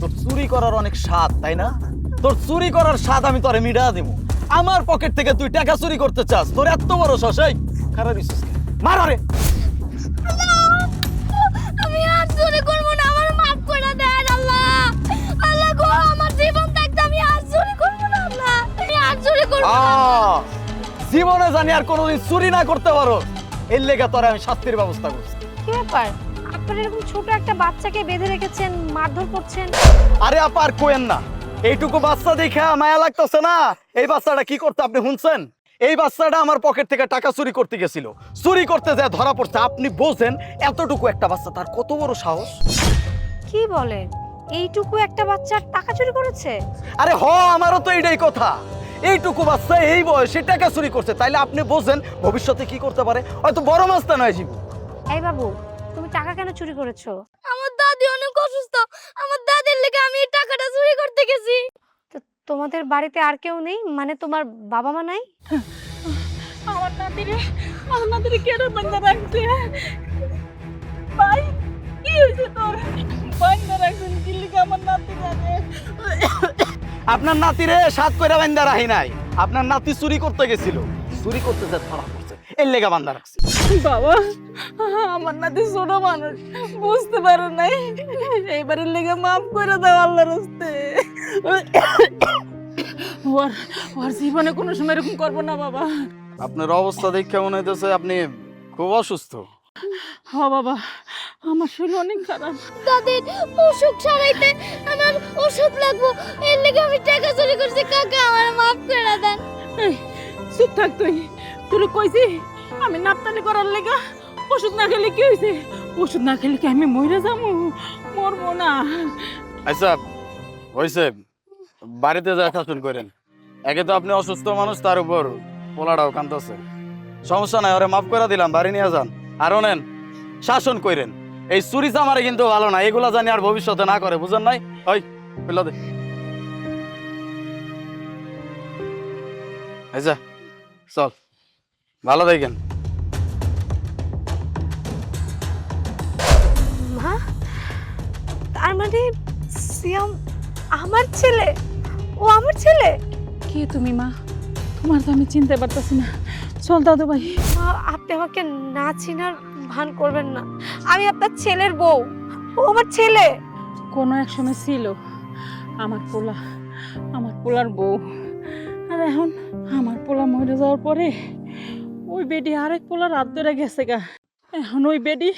তোর চুরি করার অনেক স্বাদ তাই না? তোর চুরি করার স্বাদ আমি তোরে মিটা দিব আমার পকেট থেকে তুই টাকা চুরি করতে চাস তোর এত বড় শসাই খারাপ বিশ্বাস মার আরে আমি আর চুরি করব না আমার মাফ করে দেন আল্লাহ। আল্লাহ গো আমার জীবন থাকতে আমি আর চুরি করব না আল্লাহ। আমি আর চুরি করব না জীবনে জানি আর কোনোদিন চুরি না করতে পারো। এর লেগে তোরে আমি শাস্তির ব্যবস্থা করছি। কি ব্যাপার? আপনারা এরকম ছোট একটা বাচ্চাকে বেঁধে রেখেছেন মারধর করছেন? আরে আপা আর কোয়েন না। এইটুকু বাচ্চা দেখা মায়া লাগতেছে না? এই বাচ্চাটা কি করতে আপনি শুনছেন? এই বাচ্চাটা আমার পকেট থেকে টাকা চুরি করতে গেছিল। চুরি করতে যায় ধরা পড়ছে আপনি বোঝেন এতটুকু একটা বাচ্চা তার কত বড় সাহস? কি বলেন? এইটুকু একটা বাচ্চার টাকা চুরি করেছে? আরে হ আমারও তো এইটাই কথা। এইটুকু বাচ্চা এই বয়সে টাকা চুরি করছে তাইলে আপনি বোঝেন ভবিষ্যতে কি করতে পারে? হয়তো বড় মাছটা নয় জীব এই বাবু তুমি টাকা কেন চুরি করেছ? আমার দাদি অনেক অসুস্থ। আমার দাদির লেগে আমি এই টাকাটা চুরি করতে গেছি। তো তোমাদের বাড়িতে আর কেউ নেই? মানে তোমার বাবা মা নাই? আমার নাতিরে আমার নাতিরে কেন বান্ধা রাখছে ভাই কি হয়েছে তোর? বান্ধা রাখছেন কি লিখে আমার নাতি জানে আপনার নাতিরে সাত করে বান্দা রাহি নাই। আপনার নাতি চুরি করতে গেছিল। চুরি করতে যায় ধরা পড়ছে এর লেগা বান্দা রাখছে। বাবা আমার নাতি ছোট মানুষ বুঝতে পারো নাই। এইবারে লেগে মাফ করে দাও আল্লাহর হস্তে। ওর ওর জীবনে কোনো সময় এরকম করব না বাবা। আপনার অবস্থা দেখে মনে হইতেছে আপনি খুব অসুস্থ। হ বাবা আমার শরীর অনেক খারাপ। দাদির অসুখ সারাইতে আমার ওষুধ লাগবো। এর লেগে আমি টাকা চুরি করছি। কাকা আমার মাফ করে দেন। চুপ থাক তুই। তোর কইছি আমি নাপতালি করার লেগা ওষুধ না খেলে কি হয়েছে ওষুধ না খেলে কি আমি মরে যাব মরবো না। আচ্ছা হয়েছে বাড়িতে যা শাসন করেন। একে তো আপনি অসুস্থ মানুষ, তার উপর পোলাটাও কান্দছে। সমস্যা নাই, ওরে মাফ করে দিলাম, বাড়ি নিয়ে যান। আরও নেন শাসন করেন এই চুরি চামারে কিন্তু ভালো না, এগুলা জানি আর ভবিষ্যতে না করে, বুঝেন নাই? ওই পেল দে। আচ্ছা চল। ভালো দেখেন মা তার মানে সিয়াম আমার ছেলে? ও আমার ছেলে? কে তুমি মা? তোমার তো আমি চিনতে পারতাছি না। চল দাদু ভাই। মা আপনি আমাকে না চিনার ভান করবেন না। আমি আপনার ছেলের বউ। ও আমার ছেলে। কোনো এক সময় ছিল আমার পোলা আমার পোলার বউ। আর এখন আমার পোলা মরে যাওয়ার পরে ওই বেডি আরেক পোলার হাত ধরে গেছে গা। এখন ওই বেডি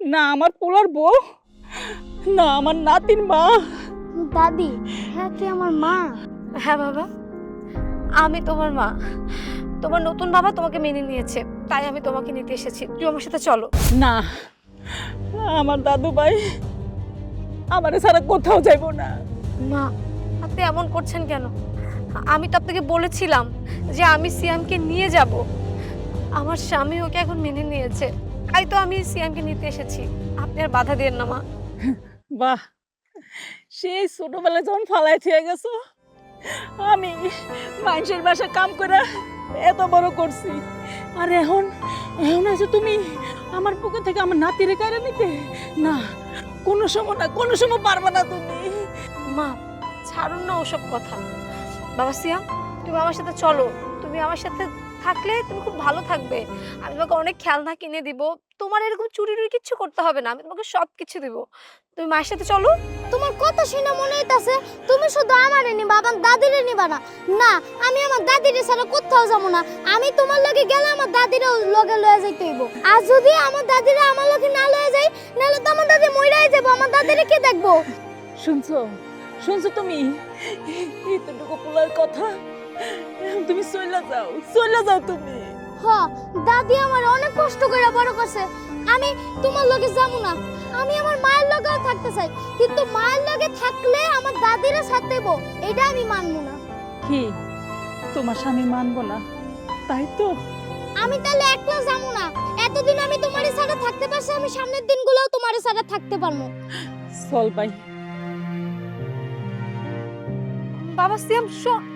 না আমার পোলার বউ না আমার নাতির মা। দাদি হ্যাঁ তুই আমার মা। হ্যাঁ বাবা। আমি তোমার মা। তোমার নতুন বাবা তোমাকে মেনে নিয়েছে তাই আমি তোমাকে নিতে এসেছি। তুই আমার সাথে চলো। না আমার দাদু ভাই আমার ছাড়া কোথাও যাইব না। মা আপনি এমন করছেন কেন? আমি তো আপনাকে বলেছিলাম যে আমি সিয়ামকে নিয়ে যাব। আমার স্বামী ওকে এখন মেনে নিয়েছে। তাই তো আমি সিয়ামকে নিতে এসেছি। আপনি আর বাধা দিয়েন না মা। বাহ! সেই ছোটবেলায় যখন ফালাই থেকে গেছো আমি মানুষের বাসা কাম করে এত বড় করছি। আর এখন এখন আছে তুমি আমার পুকুর থেকে আমার নাতিরে কারে নিতে? না কোনো সময় না কোনো সময় পারবে না তুমি। মা ছাড়ুন না ওসব কথা। বাবা সিয়াম তুমি আমার সাথে চলো। তুমি আমার সাথে থাকলে তুমি খুব ভালো থাকবে। আমি তোমাকে অনেক খেলনা কিনে দিব। তোমার এরকম চুরি টুরি কিচ্ছু করতে হবে না। আমি তোমাকে সব কিছু দিব। তুমি মায়ের সাথে চলো। তোমার কথা শুনে মনে হইতাছে তুমি শুধু আমারে নিবা আমার দাদিরে নিবা না। না আমি আমার দাদিরে ছাড়া কোথাও যাব না। আমি তোমার লগে গেলে আমার দাদিরে লগে লয়ে যাইতে হইব। আর যদি আমার দাদিরে আমার লগে না লয়ে যাই নাহলে তো আমার দাদি মইরাই যাব আমার দাদিরে কে দেখব? শুনছো? শুনছো তুমি? এতটুকু পোলার কথা? তুমি চলে যাও চলে যাও তুমি। হ দাদি আমার অনেক কষ্ট করে বড় করছে। আমি তোমার লগে যাব না। আমি আমার মায়ের লগেও থাকতে চাই। কিন্তু মায়ের লগে থাকলে আমার দাদিরে ছাড়তেইব এটা আমি মানবো না। কি? তোমার স্বামী মানবো না? তাই তো? আমি তাহলে একলা যাব না। এতদিন আমি তোমার ছাড়া থাকতে পারছি আমি সামনের দিনগুলোও তোমার ছাড়া থাকতে পারব। চল পাই বাবা সিয়াম শো-